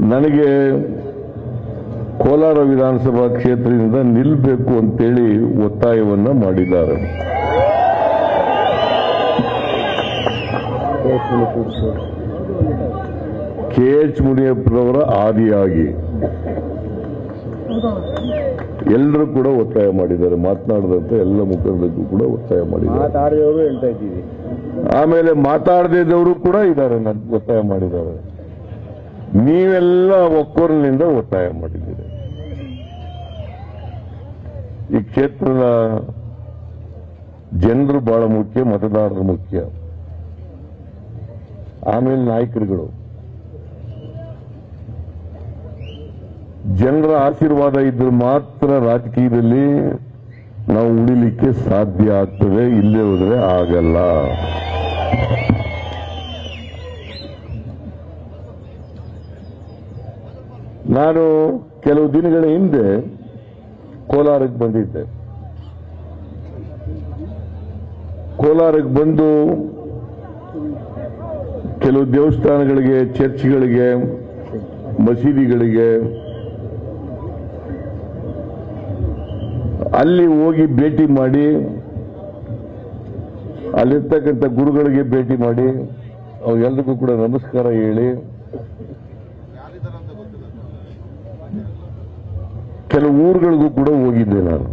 ನನಗೆ ಕೋಲಾರ ವಿಧಾನಸಭಾ ಕ್ಷೇತ್ರದಿಂದ ನಿಲ್ಲಬೇಕು ಅಂತೇಳಿ ಒತ್ತಾಯವನ್ನ ಮಾಡಿದ್ದಾರೆ. ಕೆ ಎಚ್ ಮುನಿಯಪ್ಪನವರ ಆದಿಯಾಗಿ. ಎಲ್ಲರೂ ಕೂಡ ಒತ್ತಾಯ ಮಾಡಿದ್ದಾರೆ. ಮಾತನಾಡದಂತೆ ಎಲ್ಲ ಮುಖಂಡರಿಗೂ ಕೂಡ ಒತ್ತಾಯ ಮಾಡಿದ್ದಾರೆ. ಆಮೇಲೆ ಮಾತಾಡದೇ ಇದ್ದವರು ಕೂಡ ಇದ್ದಾರೆ ನನ್ಗೆ ಒತ್ತಾಯ ಮಾಡಿದ್ದಾರೆ. ನೀವೆಲ್ಲ ಒಕ್ಕೊರಲಿನಿಂದ ಒತ್ತಾಯ ಮಾಡಿದ್ದೀರಿ. ಈ ಕ್ಷೇತ್ರದ ಜನರು ಬಹಳ ಮುಖ್ಯ, ಮತದಾರರು ಮುಖ್ಯ. ಆಮೇಲೆ ನಾಯಕರುಗಳು. ಜನರ ಆಶೀರ್ವಾದ ಇದ್ರೆ ಮಾತ್ರ ರಾಜಕೀಯದಲ್ಲಿ ನಾವು ಉಳಿಲಿಕ್ಕೆ ಸಾಧ್ಯ ಆಗ್ತದೆ ಇಲ್ಲೇ ಹೋದ್ರೆ ಆಗಲ್ಲ. ನಾನು ಕೆಲವು ದಿನಗಳ ಹಿಂದೆ ಕೋಲಾರಕ್ಕೆ ಬಂದಿದ್ದೆ. ಕೋಲಾರಕ್ಕೆ ಬಂದು ಕೆಲವು ದೇವಸ್ಥಾನಗಳಿಗೆ, ಚರ್ಚ್ಗಳಿಗೆ, ಮಸೀದಿಗಳಿಗೆ ಅಲ್ಲಿ ಹೋಗಿ ಭೇಟಿ ಮಾಡಿ, ಅಲ್ಲಿರ್ತಕ್ಕಂಥ ಗುರುಗಳಿಗೆ ಭೇಟಿ ಮಾಡಿ ಅವ್ರಿಗೆಲ್ರಿಗೂ ಕೂಡ ನಮಸ್ಕಾರ ಹೇಳಿ ಕೆಲವು ಊರುಗಳಿಗೂ ಕೂಡ ಹೋಗಿದ್ದೆ ನಾನು.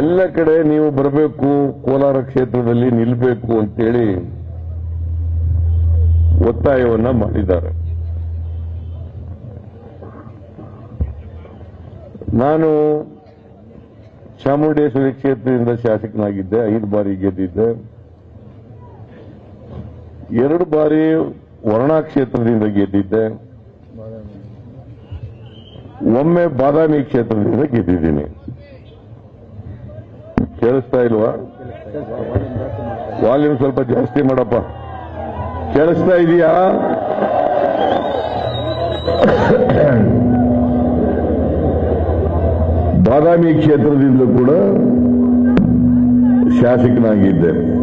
ಎಲ್ಲ ಕಡೆ ನೀವು ಬರಬೇಕು, ಕೋಲಾರ ಕ್ಷೇತ್ರದಲ್ಲಿ ನಿಲ್ಲಬೇಕು ಅಂತೇಳಿ ಒತ್ತಾಯವನ್ನ ಮಾಡಿದ್ದಾರೆ. ನಾನು ಚಾಮುಂಡೇಶ್ವರಿ ಕ್ಷೇತ್ರದಿಂದ ಶಾಸಕನಾಗಿದ್ದೆ, ಐದು ಬಾರಿ ಗೆದ್ದಿದ್ದೆ. ಎರಡು ಬಾರಿ ವರ್ಣಾ ಕ್ಷೇತ್ರದಿಂದ ಗೆದ್ದಿದ್ದೆ. ಒಮ್ಮೆ ಬಾದಾಮಿ ಕ್ಷೇತ್ರದಿಂದ ಗೆದ್ದಿದ್ದೀನಿ. ಕೇಳಿಸ್ತಾ ಇಲ್ವಾ? ವಾಲ್ಯೂಮ್ ಸ್ವಲ್ಪ ಜಾಸ್ತಿ ಮಾಡಪ್ಪ. ಕೇಳಿಸ್ತಾ ಇದೆಯಾ? ಬಾದಾಮಿ ಕ್ಷೇತ್ರದಿಂದ ಕೂಡ ಶಾಸಕನಾಗಿದ್ದೆ.